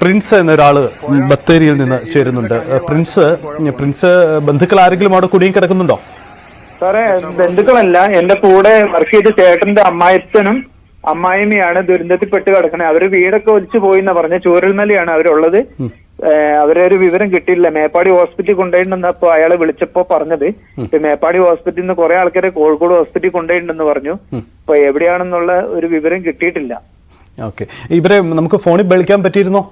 Prince എന്നൊരാൾ ബത്തേരിയിൽ നിന്ന് ചേരുന്നുണ്ട്. പ്രിൻസ് പ്രിൻസ് ബന്ധുക്കൾ ആരെങ്കിലും അവിടെ കുടുങ്ങി കിടക്കുന്നുണ്ടോ? സാറേ ബന്ധുക്കളല്ല. എന്റെ കൂടെ വർക്ക് ചെയ്ത ചേട്ടന്റെ അമ്മായത്തനും അമ്മായിമ്മയാണ് ദുരന്തത്തിൽപ്പെട്ട് കിടക്കുന്നത് അവർ വീടൊക്കെ ഒലിച്ചു പോയി എന്നാ പറഞ്ഞ ചൂരൽമലയാണ് അവരുള്ളത്. അവരെ ഒരു വിവരം കിട്ടിയില്ല. മേപ്പാടി ഹോസ്പിറ്റലിൽ കൊണ്ടുപോയിട്ടുണ്ടെന്നപ്പോ അയാളെ വിളിച്ചപ്പോ പറഞ്ഞത്. ഇപ്പൊ മേപ്പാടി ഹോസ്പിറ്റലിൽ നിന്ന് കുറെ ആൾക്കാരെ കോഴിക്കോട് ഹോസ്പിറ്റലിൽ കൊണ്ടുപോയിട്ടുണ്ടെന്ന് പറഞ്ഞു. അപ്പൊ എവിടെയാണെന്നുള്ള ഒരു വിവരം കിട്ടിയിട്ടില്ല. ഓക്കെ. ഇവരെ നമുക്ക് ഫോണിൽ വിളിക്കാൻ പറ്റിയിരുന്നോ?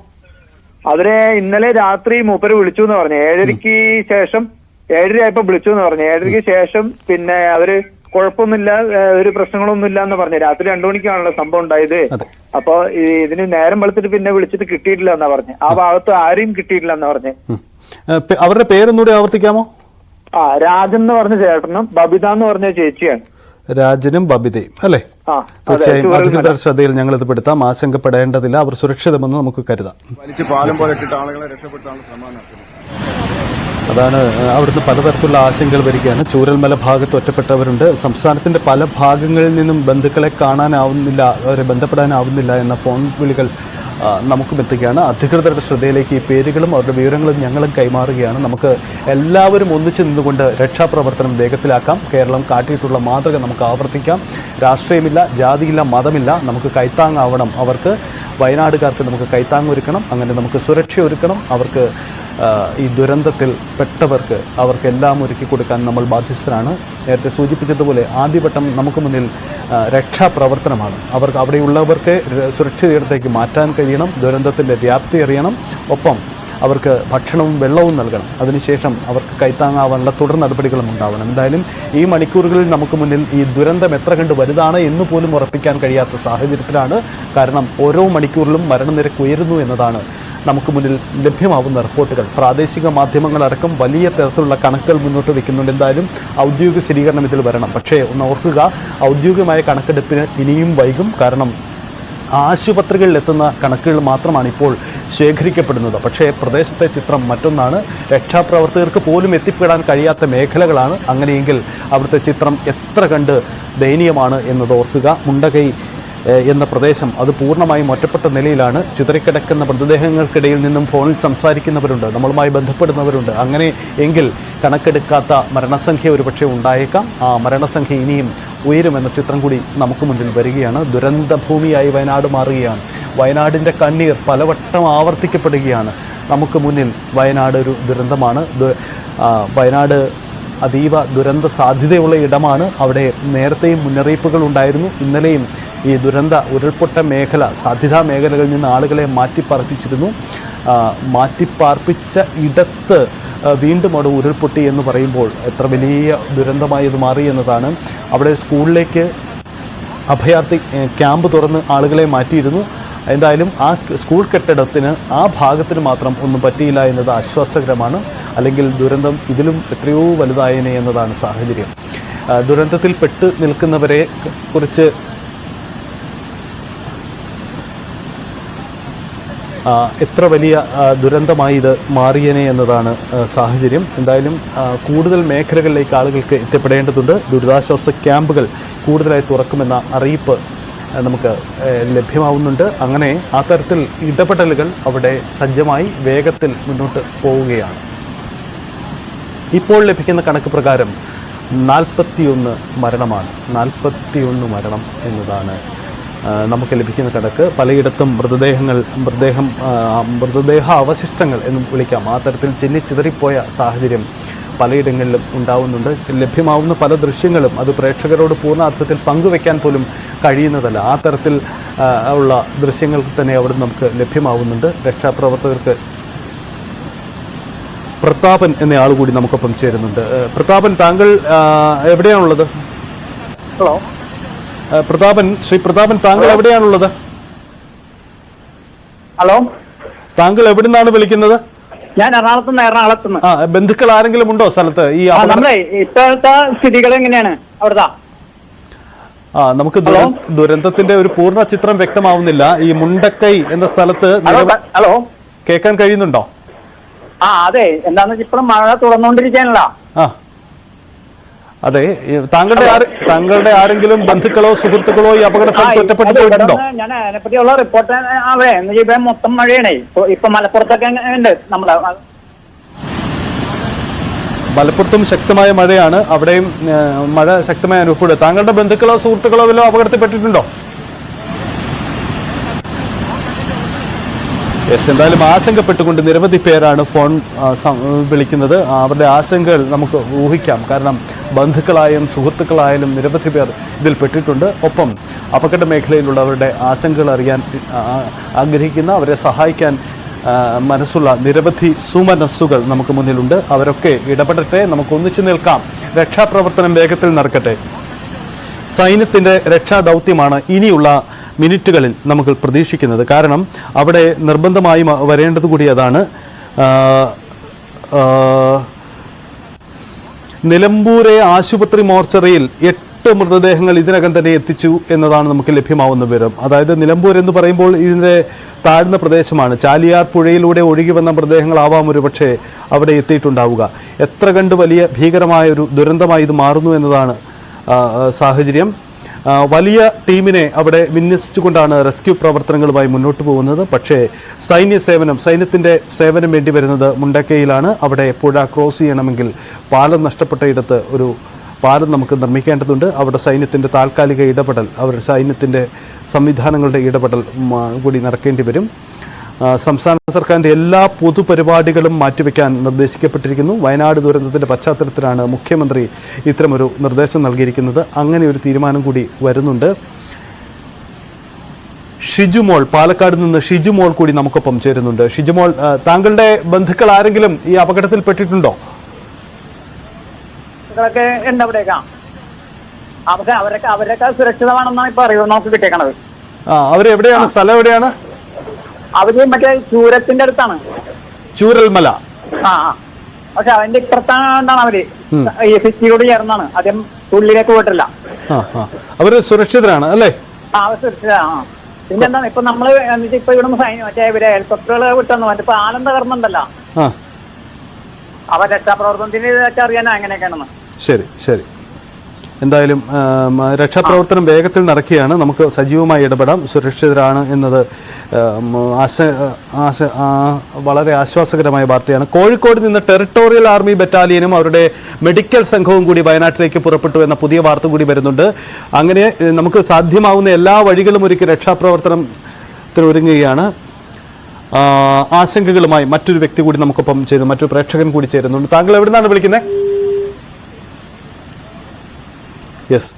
അവരെ ഇന്നലെ രാത്രി മൂപ്പര് വിളിച്ചു എന്ന് പറഞ്ഞു. ഏഴരയ്ക്ക് ശേഷം ഏഴര ആയപ്പോ വിളിച്ചു എന്ന് പറഞ്ഞു. ഏഴരയ്ക്ക് ശേഷം പിന്നെ അവർ കുഴപ്പമൊന്നുമില്ല ഒരു പ്രശ്നങ്ങളൊന്നുമില്ല എന്ന് പറഞ്ഞു. രാത്രി രണ്ടു മണിക്കാണല്ലോ സംഭവം ഉണ്ടായത്. അപ്പൊ ഇതിന് നേരം വെളുത്തിട്ട് പിന്നെ വിളിച്ചിട്ട് കിട്ടിയിട്ടില്ല എന്നാ പറഞ്ഞു. ആ ഭാഗത്ത് ആരെയും കിട്ടിയിട്ടില്ല എന്നാ പറഞ്ഞു. അവരുടെ പേരൊന്നുകൂടി ആവർത്തിക്കാമോ? ആ രാജൻ എന്ന് പറഞ്ഞ ചേട്ടനും ബബിത എന്ന് പറഞ്ഞ ചേച്ചിയാണ്. രാജനും ബബിതയും അല്ലേ? തീർച്ചയായും. അധികൃതർ ശ്രദ്ധയിൽ ഞങ്ങൾ ഇത് പെടുത്താം ആശങ്കപ്പെടേണ്ടതില്ല. അവർ സുരക്ഷിതമെന്ന് നമുക്ക് കരുതാം. വലിച്ച് പാലം പോലെ ഇട്ടിട്ട് ആളുകളെ രക്ഷപ്പെടുത്താനുള്ള ശ്രമം നടത്തുന്നത് അതാണ് അവിടുന്ന് പലതരത്തിലുള്ള ആശങ്കകൾ വരികയാണ്. ചൂരൽമല ഭാഗത്ത് ഒറ്റപ്പെട്ടവരുണ്ട്. സംസ്ഥാനത്തിന്റെ പല ഭാഗങ്ങളിൽ നിന്നും ബന്ധുക്കളെ കാണാനാവുന്നില്ല അവരെ ബന്ധപ്പെടാനാവുന്നില്ല എന്ന ഫോൺ വിളികൾ നമുക്കും എത്തുകയാണ് അധികൃതരുടെ ശ്രദ്ധയിലേക്ക് ഈ പേരുകളും അവരുടെ വിവരങ്ങളും ഞങ്ങളും കൈമാറുകയാണ്. നമുക്ക് എല്ലാവരും ഒന്നിച്ചു നിന്നുകൊണ്ട് രക്ഷാപ്രവർത്തനം വേഗത്തിലാക്കാം. കേരളം കാട്ടിയിട്ടുള്ള മാതൃക നമുക്ക് ആവർത്തിക്കാം. രാഷ്ട്രീയമില്ല ജാതിയില്ല മതമില്ല. നമുക്ക് കൈത്താങ്ങാവണം അവർക്ക്. വയനാടുകാർക്ക് നമുക്ക് കൈത്താങ്ങൊരുക്കണം. അങ്ങനെ നമുക്ക് സുരക്ഷ ഒരുക്കണം അവർക്ക് ഈ ദുരന്തത്തിൽ പെട്ടവർക്ക് അവർക്കെല്ലാം ഒരുക്കി കൊടുക്കാൻ നമ്മൾ ബാധ്യസ്ഥരാണ്. നേരത്തെ സൂചിപ്പിച്ചതുപോലെ ആദ്യവട്ടം നമുക്ക് മുന്നിൽ രക്ഷാപ്രവർത്തനമാണ്. അവർക്ക് അവിടെയുള്ളവർക്ക് സുരക്ഷിതയിടത്തേക്ക് മാറ്റാൻ കഴിയണം ദുരന്തത്തിന്റെ വ്യാപ്തി അറിയണം. ഒപ്പം അവർക്ക് ഭക്ഷണവും വെള്ളവും നൽകണം. അതിനുശേഷം അവർക്ക് കൈത്താങ്ങാവാനുള്ള തുടർ നടപടികളും ഉണ്ടാവണം. എന്തായാലും ഈ മണിക്കൂറുകളിൽ നമുക്ക് മുന്നിൽ ഈ ദുരന്തം എത്ര കണ്ട് വലുതാണ് എന്ന് പോലും ഉറപ്പിക്കാൻ കഴിയാത്ത സാഹചര്യത്തിലാണ്. കാരണം ഓരോ മണിക്കൂറിലും മരണനിരക്ക് ഉയരുന്നു എന്നതാണ് നമുക്ക് മുന്നിൽ ലഭ്യമാവുന്ന റിപ്പോർട്ടുകൾ. പ്രാദേശിക മാധ്യമങ്ങളടക്കം വലിയ തരത്തിലുള്ള കണക്കുകൾ മുന്നോട്ട് വയ്ക്കുന്നുണ്ട് എന്തായാലും ഔദ്യോഗിക സ്ഥിരീകരണം ഇതിൽ വരണം. പക്ഷേ ഒന്ന് ഓർക്കുക ഔദ്യോഗികമായ കണക്കെടുപ്പിന് ഇനിയും വൈകും. കാരണം ആശുപത്രികളിൽ എത്തുന്ന കണക്കുകൾ മാത്രമാണ് ഇപ്പോൾ ശേഖരിക്കപ്പെടുന്നത്. പക്ഷേ പ്രദേശത്തെ ചിത്രം മറ്റൊന്നാണ്. രക്ഷാപ്രവർത്തകർക്ക് പോലും എത്തിപ്പെടാൻ കഴിയാത്ത മേഖലകളാണ്. അങ്ങനെയെങ്കിൽ അവിടുത്തെ ചിത്രം എത്ര കണ്ട് ദയനീയമാണ് എന്നത് ഓർക്കുക. മുണ്ടകൈ എന്ന പ്രദേശം അത് പൂർണമായും ഒറ്റപ്പെട്ട നിലയിലാണ്. ചിതറിക്കിടക്കുന്ന മൃതദേഹങ്ങൾക്കിടയിൽ നിന്നും ഫോണിൽ സംസാരിക്കുന്നവരുണ്ട്. നമ്മളുമായി ബന്ധപ്പെടുന്നവരുണ്ട്. അങ്ങനെ എങ്കിൽ കണക്കെടുക്കാത്ത മരണസംഖ്യ ഒരുപക്ഷെ ഉണ്ടായേക്കാം. ആ മരണസംഖ്യ ഇനിയും ഉയരുമെന്ന ചിത്രം കൂടി നമുക്ക് മുന്നിൽ വരികയാണ്. ദുരന്തഭൂമിയായി വയനാട് മാറുകയാണ്. വയനാടിന്റെ കണ്ണീർ പലവട്ടം ആവർത്തിക്കപ്പെടുകയാണ്. നമുക്ക് മുന്നിൽ വയനാട് ഒരു ദുരന്തമാണ്. വയനാട് അതീവ ദുരന്ത സാധ്യതയുള്ള ഇടമാണ്. അവിടെ നേരത്തെയും മുന്നറിയിപ്പുകൾ ഉണ്ടായിരുന്നു. ഇന്നലെയും ഈ ദുരന്ത ഉരുൾപൊട്ട മേഖല സാധ്യതാ മേഖലകളിൽ നിന്ന് ആളുകളെ മാറ്റിപ്പാർപ്പിച്ചിരുന്നു. മാറ്റിപ്പാർപ്പിച്ച ഇടത്ത് വീണ്ടും അവിടെ ഉരുൾപൊട്ടി എന്ന് പറയുമ്പോൾ എത്ര വലിയ ദുരന്തമായി അത് മാറി എന്നതാണ്. അവിടെ സ്കൂളിലേക്ക് അഭയാർത്ഥി ക്യാമ്പ് തുറന്ന് ആളുകളെ മാറ്റിയിരുന്നു. എന്തായാലും ആ സ്കൂൾ കെട്ടിടത്തിന് ആ ഭാഗത്തിന് മാത്രം ഒന്നും പറ്റിയില്ല എന്നത് ആശ്വാസകരമാണ്. അല്ലെങ്കിൽ ദുരന്തം ഇതിലും എത്രയോ വലുതായനെ എന്നതാണ് സാഹചര്യം. ദുരന്തത്തിൽ പെട്ട് നിൽക്കുന്നവരെ കുറിച്ച് എത്ര വലിയ ദുരന്തമായി ഇത് മാറിയനെ എന്നതാണ് സാഹചര്യം. എന്തായാലും കൂടുതൽ മേഖലകളിലേക്ക് ആളുകൾക്ക് എത്തിപ്പെടേണ്ടതുണ്ട്. ദുരിതാശ്വാസ ക്യാമ്പുകൾ കൂടുതലായി തുറക്കുമെന്ന അറിയിപ്പ് നമുക്ക് ലഭ്യമാവുന്നുണ്ട്. അങ്ങനെ ആ തരത്തിൽ ഇടപെടലുകൾ അവിടെ സജ്ജമായി വേഗത്തിൽ മുന്നോട്ട് പോവുകയാണ്. ഇപ്പോൾ ലഭിക്കുന്ന കണക്ക് പ്രകാരം നാൽപ്പത്തിയൊന്ന് മരണമാണ്. നാൽപ്പത്തിയൊന്ന് മരണം എന്നതാണ് നമുക്ക് ലഭിക്കുന്ന കണക്ക് പലയിടത്തും മൃതദേഹങ്ങൾ മൃതദേഹം മൃതദേഹ അവശിഷ്ടങ്ങൾ എന്നും വിളിക്കാം. ആ തരത്തിൽ ചിന്നിച്ചിതറിപ്പോയ സാഹചര്യം പലയിടങ്ങളിലും ഉണ്ടാവുന്നുണ്ട്. ലഭ്യമാവുന്ന പല ദൃശ്യങ്ങളും അത് പ്രേക്ഷകരോട് പൂർണാർത്ഥത്തിൽ പങ്കുവെക്കാൻ പോലും കഴിയുന്നതല്ല. ആ തരത്തിൽ ഉള്ള ദൃശ്യങ്ങൾ തന്നെ അവിടെ നമുക്ക് ലഭ്യമാവുന്നുണ്ട്. രക്ഷാപ്രവർത്തകർക്ക് പ്രതാപൻ എന്നയാൾ കൂടി നമുക്കൊപ്പം ചേരുന്നുണ്ട്. പ്രതാപൻ താങ്കൾ എവിടെയാണുള്ളത്? ഹലോ. പ്രതാപൻ ശ്രീ പ്രതാപൻ താങ്കൾ എവിടെയാണുള്ളത്? ഹലോ? താങ്കൾ എവിടെ നിന്നാണ് വിളിക്കുന്നത്? ഞാൻ എറണാകുളത്ത് നിന്ന് എറണാകുളത്ത് നിന്ന്. ആ ബന്ധുക്കൾ ആരെങ്കിലും ഉണ്ടോ സ്ഥലത്ത്? ഈ നമ്മളെ ഇപ്പോഴത്തെ സ്ഥിതികൾ എങ്ങനെയാണ്? അവിടുത്തെ ആ നമുക്ക് ദുരന്തത്തിന്റെ ഒരു പൂർണ ചിത്രം വ്യക്തമാവുന്നില്ല. ഈ മുണ്ടക്കൈ എന്ന സ്ഥലത്ത് ഹലോ കേൾക്കാൻ കഴിയുന്നുണ്ടോ? ആ അതെ. എന്താന്ന് വെച്ചാൽ ഇപ്പഴും മഴ ആ. അതെ താങ്കളുടെ ആര് താങ്കളുടെ ആരെങ്കിലും ബന്ധുക്കളോ സുഹൃത്തുക്കളോ ഈ അപകട സ്ഥലത്ത് ഒറ്റപ്പെട്ടു ഇവിടെ പോയിട്ടുണ്ടോ ഞാൻ അതിനെപ്പറ്റിയുള്ള റിപ്പോർട്ട് അതെ ചെയ്യുമ്പോ മൊത്തം മഴയാണേ. ഇപ്പൊ മലപ്പുറത്തൊക്കെ ഉണ്ട് നമ്മളെ. മലപ്പുറത്തും ശക്തമായ മഴയാണ്. അവിടെയും മഴ ശക്തമായി അനുഭവപ്പെടുക താങ്കളുടെ ബന്ധുക്കളോ സുഹൃത്തുക്കളോ വല്ലതും അപകടത്തിൽപ്പെട്ടിട്ടുണ്ടോ? യെസ് എന്തായാലും ആശങ്കപ്പെട്ടുകൊണ്ട് നിരവധി പേരാണ് ഫോൺ വിളിക്കുന്നത്. അവരുടെ ആശങ്കകൾ നമുക്ക് ഊഹിക്കാം. കാരണം ബന്ധുക്കളായും സുഹൃത്തുക്കളായാലും നിരവധി പേർ ഇതിൽ പെട്ടിട്ടുണ്ട്. ഒപ്പം അപകട മേഖലയിലുള്ളവരുടെ ആശങ്കകൾ അറിയാൻ ആഗ്രഹിക്കുന്ന അവരെ സഹായിക്കാൻ മനസ്സുള്ള നിരവധി സുമനസ്സുകൾ നമുക്ക് മുന്നിലുണ്ട്. അവരൊക്കെ ഇടപെടട്ടെ നമുക്ക് ഒന്നിച്ചു നിൽക്കാം. രക്ഷാപ്രവർത്തനം വേഗത്തിൽ നടക്കട്ടെ. സൈന്യത്തിന്റെ രക്ഷാദൗത്യമാണ് ഇനിയുള്ള മിനിറ്റുകളിൽ നമുക്ക് പ്രതീക്ഷിക്കുന്നത്. കാരണം അവിടെ നിർബന്ധമായും വരേണ്ടത് കൂടി അതാണ്. നിലമ്പൂരെ ആശുപത്രി മോർച്ചറിയിൽ എട്ട് മൃതദേഹങ്ങൾ ഇതിനകം തന്നെ എത്തിച്ചു എന്നതാണ് നമുക്ക് ലഭ്യമാവുന്ന വിവരം. അതായത് നിലമ്പൂർ എന്ന് പറയുമ്പോൾ ഇതിന്റെ താഴ്ന്ന പ്രദേശമാണ്. ചാലിയാർ പുഴയിലൂടെ ഒഴുകി വന്ന മൃതദേഹങ്ങളാവാം ഒരു പക്ഷേ അവിടെ എത്തിയിട്ടുണ്ടാവുക. എത്ര കണ്ട് വലിയ ഭീകരമായ ഒരു ദുരന്തമായി ഇത് മാറുന്നു എന്നതാണ് സാഹചര്യം. വലിയ ടീമിനെ അവിടെ വിന്യസിച്ചുകൊണ്ടാണ് റെസ്ക്യൂ പ്രവർത്തനങ്ങളുമായി മുന്നോട്ട് പോകുന്നത്. പക്ഷേ സൈന്യ സേവനം സൈന്യത്തിന്റെ സേവനം വേണ്ടി വരുന്നത് മുണ്ടക്കയിലാണ്. അവിടെ പുഴ ക്രോസ് ചെയ്യണമെങ്കിൽ പാലം നഷ്ടപ്പെട്ട ഇടത്ത് ഒരു പാലം നമുക്ക് നിർമ്മിക്കേണ്ടതുണ്ട്. അവിടെ സൈന്യത്തിന്റെ താൽക്കാലിക ഇടപെടൽ അവരുടെ സൈന്യത്തിന്റെ സംവിധാനങ്ങളുടെ ഇടപെടൽ കൂടി നടക്കേണ്ടി വരും. സംസ്ഥാന സർക്കാരിന്റെ എല്ലാ പൊതുപരിപാടികളും മാറ്റിവെക്കാൻ നിർദ്ദേശിക്കപ്പെട്ടിരിക്കുന്നു. വയനാട് ദുരന്തത്തിന്റെ പശ്ചാത്തലത്തിലാണ് മുഖ്യമന്ത്രി ഇത്തരമൊരു നിർദ്ദേശം നൽകിയിരിക്കുന്നത്. അങ്ങനെ ഒരു തീരുമാനം കൂടി വരുന്നുണ്ട്. ഷിജുമോൾ പാലക്കാട് നിന്ന് ഷിജുമോൾ കൂടി നമുക്കൊപ്പം ചേരുന്നുണ്ട്. ഷിജുമോൾ മോൾ താങ്കളുടെ ബന്ധുക്കൾ ആരെങ്കിലും ഈ അപകടത്തിൽ പെട്ടിട്ടുണ്ടോ? അവരൊക്കെ അവരൊക്കെ സുരക്ഷിതമാണെന്നാണ് ഇപ്പൊ അറിവ് നമുക്ക് കിട്ടിയേക്കണത്. ആ അവരെവിടെയാണ്? സ്ഥലം എവിടെയാണ്? അവർ മറ്റേ ചൂരത്തിന്റെ അടുത്താണ്. ചൂരൽമല. ആ പക്ഷെ അതിന്റെ ഇപ്പുറത്താണ് അവർ? ഈ സിറ്റിയോട് ചേർന്നാണ്. അദ്ദേഹം ഉള്ളിലേക്ക് പോയിട്ടില്ല. അവർ സുരക്ഷിതരാണ് അല്ലേ? ആ അവർ സുരക്ഷിത ആ. പിന്നെന്താണ് ഇപ്പൊ നമ്മൾ എന്നിട്ട് ഇപ്പൊ ഇവിടെ സൈന്യം മറ്റേ ഇവരെ ഹെലികോപ്റ്ററുകൾ വിട്ടന്നു മറ്റേ ആനന്ദ തകർന്നുണ്ടല്ലോ ആ. അവ രക്ഷാപ്രവർത്തനത്തിന് അറിയാനോ അങ്ങനെയൊക്കെയാണെന്ന് ശരി ശരി. എന്തായാലും രക്ഷാപ്രവർത്തനം വേഗത്തിൽ നടക്കുകയാണ്. നമുക്ക് സജീവമായി ഇടപെടാം. സുരക്ഷിതരാണ് എന്നത് ആശ ആശ വളരെ ആശ്വാസകരമായ വാർത്തയാണ്. കോഴിക്കോട് നിന്ന് ടെറിട്ടോറിയൽ ആർമി ബറ്റാലിയനും അവരുടെ മെഡിക്കൽ സംഘവും കൂടി വയനാട്ടിലേക്ക് പുറപ്പെട്ടു എന്ന പുതിയ വാർത്ത കൂടി വരുന്നുണ്ട്. അങ്ങനെ നമുക്ക് സാധ്യമാവുന്ന എല്ലാ വഴികളും ഒരുക്കി രക്ഷാപ്രവർത്തനത്തിന് ഒരുങ്ങുകയാണ് ആശങ്കകളുമായി മറ്റൊരു വ്യക്തി കൂടി നമുക്കൊപ്പം ചേരുന്നു. മറ്റൊരു പ്രേക്ഷകൻ കൂടി ചേരുന്നുണ്ട്. താങ്കൾ എവിടെ നിന്നാണ് വിളിക്കുന്നത്? യെസ്.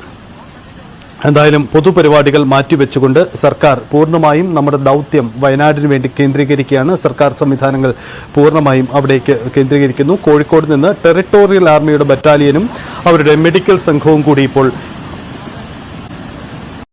എന്തായാലും പൊതുപരിപാടികൾ മാറ്റിവെച്ചുകൊണ്ട് സർക്കാർ പൂർണമായും നമ്മുടെ ദൗത്യം വയനാടിന് വേണ്ടി കേന്ദ്രീകരിക്കുകയാണ്. സർക്കാർ സംവിധാനങ്ങൾ പൂർണമായും അവിടേക്ക് കേന്ദ്രീകരിക്കുന്നു. കോഴിക്കോട് നിന്ന് ടെറിട്ടോറിയൽ ആർമിയുടെ ബറ്റാലിയനും അവരുടെ മെഡിക്കൽ സംഘവും കൂടി ഇപ്പോൾ